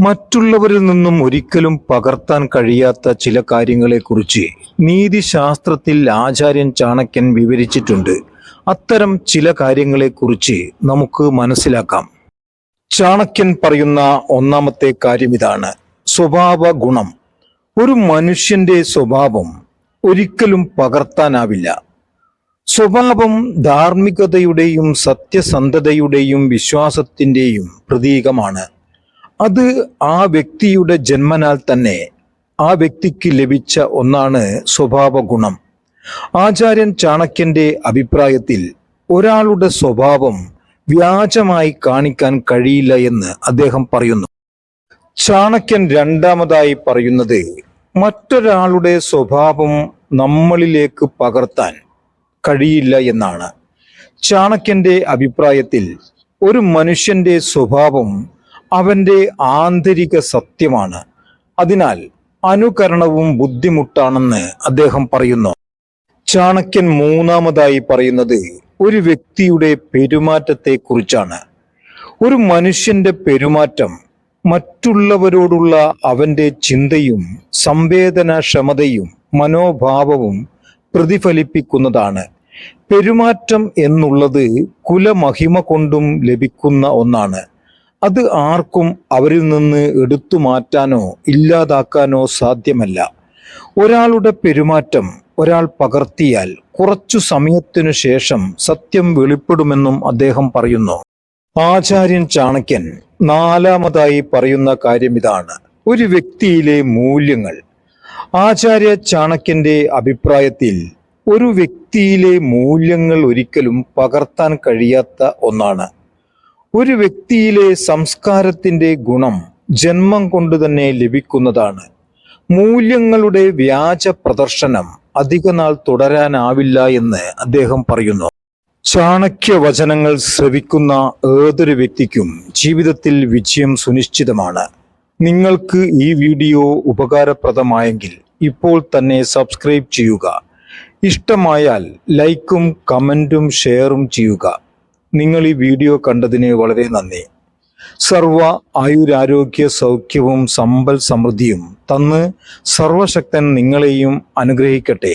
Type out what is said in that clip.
മറ്റുള്ളവരിൽ നിന്നും ഒരിക്കലും പകർത്താൻ കഴിയാത്ത ചില കാര്യങ്ങളെക്കുറിച്ച് നീതിശാസ്ത്രത്തിൽ ആചാര്യൻ ചാണക്യൻ വിവരിച്ചിട്ടുണ്ട്. അത്തരം ചില കാര്യങ്ങളെക്കുറിച്ച് നമുക്ക് മനസ്സിലാക്കാം. ചാണക്യൻ പറയുന്ന ഒന്നാമത്തെ കാര്യം ഇതാണ്. സ്വഭാവ ഗുണം. ഒരു മനുഷ്യന്റെ സ്വഭാവം ഒരിക്കലും പകർത്താനാവില്ല. സ്വഭാവം ധാർമ്മികതയുടെയും സത്യസന്ധതയുടെയും വിശ്വാസത്തിന്റെയും പ്രതീകമാണ്. അത് ആ വ്യക്തിയുടെ ജന്മനാൽ തന്നെ ആ വ്യക്തിക്ക് ലഭിച്ച ഒന്നാണ് സ്വഭാവ ഗുണം ആചാര്യൻ ചാണക്യന്റെ അഭിപ്രായത്തിൽ ഒരാളുടെ സ്വഭാവം വ്യാജമായി കാണിക്കാൻ കഴിയില്ല എന്ന് അദ്ദേഹം പറയുന്നു. ചാണക്യൻ രണ്ടാമതായി പറയുന്നത് മറ്റൊരാളുടെ സ്വഭാവം നമ്മളിലേക്ക് പകർത്താൻ കഴിയില്ല എന്നാണ്. ചാണക്യന്റെ അഭിപ്രായത്തിൽ ഒരു മനുഷ്യന്റെ സ്വഭാവം അവന്റെ ആന്തരിക സത്യമാണ്. അതിനാൽ അനുകരണവും ബുദ്ധിമുട്ടാണെന്ന് അദ്ദേഹം പറയുന്നു. ചാണക്യൻ മൂന്നാമതായി പറയുന്നത് ഒരു വ്യക്തിയുടെ പെരുമാറ്റത്തെ കുറിച്ചാണ് ഒരു മനുഷ്യന്റെ പെരുമാറ്റം മറ്റുള്ളവരോടുള്ള അവന്റെ ചിന്തയും സംവേദനാക്ഷമതയും മനോഭാവവും പ്രതിഫലിപ്പിക്കുന്നതാണ്. പെരുമാറ്റം എന്നുള്ളത് കുലമഹിമ കൊണ്ടും ലഭിക്കുന്ന ഒന്നാണ്. അത് ആർക്കും അവരിൽ നിന്ന് എടുത്തു മാറ്റാനോ ഇല്ലാതാക്കാനോ സാധ്യമല്ല. ഒരാളുടെ പെരുമാറ്റം ഒരാൾ പകർത്തിയാൽ കുറച്ചു സമയത്തിനു ശേഷം സത്യം വെളിപ്പെടുമെന്നും അദ്ദേഹം പറയുന്നു. ആചാര്യൻ ചാണക്യൻ നാലാമതായി പറയുന്ന കാര്യം ഇതാണ്. ഒരു വ്യക്തിയിലെ മൂല്യങ്ങൾ. ആചാര്യ ചാണക്യന്റെ അഭിപ്രായത്തിൽ ഒരു വ്യക്തിയിലെ മൂല്യങ്ങൾ ഒരിക്കലും പകർത്താൻ കഴിയാത്ത ഒന്നാണ്. ഒരു വ്യക്തിയിലെ സംസ്കാരത്തിന്റെ ഗുണം ജന്മം കൊണ്ട് തന്നെ ലഭിക്കുന്നതാണ്. മൂല്യങ്ങളുടെ വ്യാജ പ്രദർശനം അധികനാൾ തുടരാനാവില്ല എന്ന് അദ്ദേഹം പറയുന്നു. ചാണക്യ വചനങ്ങൾ ശ്രവിക്കുന്ന ഏതൊരു വ്യക്തിക്കും ജീവിതത്തിൽ വിജയം സുനിശ്ചിതമാണ്. നിങ്ങൾക്ക് ഈ വീഡിയോ ഉപകാരപ്രദമായെങ്കിൽ ഇപ്പോൾ തന്നെ സബ്സ്ക്രൈബ് ചെയ്യുക. ഇഷ്ടമായാൽ ലൈക്കും കമന്റും ഷെയറും ചെയ്യുക. നിങ്ങൾ ഈ വീഡിയോ കണ്ടതിന് വളരെ നന്ദി. സർവ ആയുരാരോഗ്യ സൗഖ്യവും സമ്പൽ സമൃദ്ധിയും തന്ന് സർവശക്തൻ നിങ്ങളെയും അനുഗ്രഹിക്കട്ടെ.